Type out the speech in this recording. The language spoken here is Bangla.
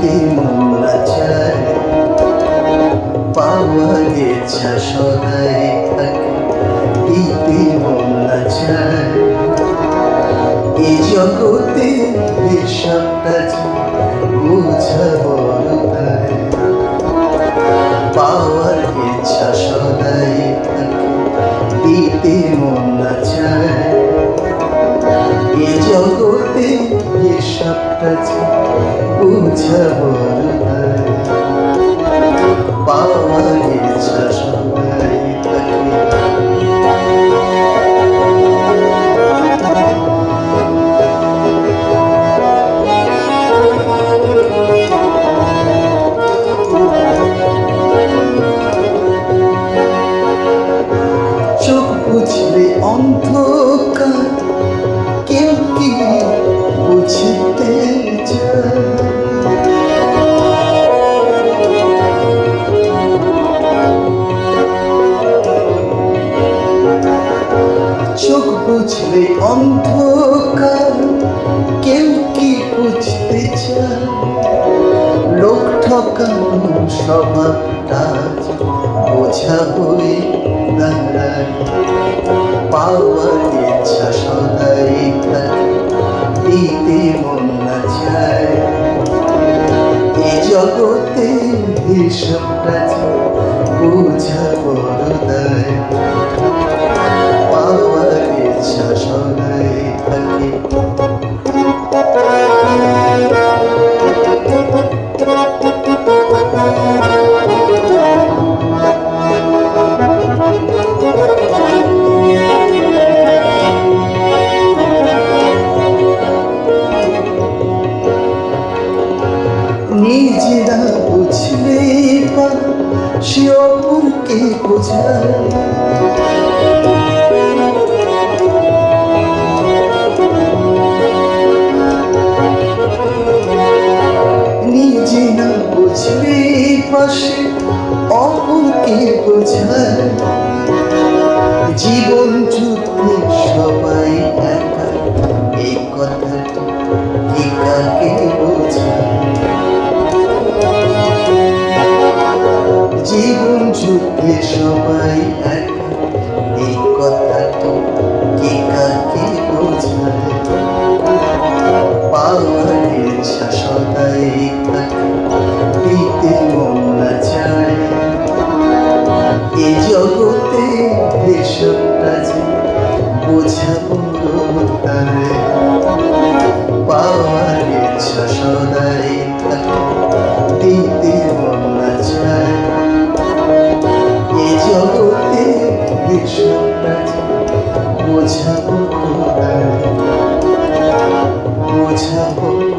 দিতে মন চায় পাওয়ার ইচ্ছা সদাই থাকে দিতে মন চায়। এই জগতে সবটা বুঝাবো তাই পাওয়ার ইচ্ছা সদাই থাকে দিতে মন না চায়। এ জগতে সবটা বুঝাবো তাই। চোখ বুঝলে অন্ধকার, কেউ কি বুঝতে চায়? লোক ঠকানো স্বভাবটা বোঝা হয়ে দাঁড়ায়। পাওয়ার ইচ্ছা সদাই থাকে দিতে মন না চায়। এ জগতে হিসবটা বোঝা বড় দায়। সে অপরকে বোঝায়। নিজে না বুঝলে পাশে অপরকে বোঝায়। 为什么？我找不到，我找不。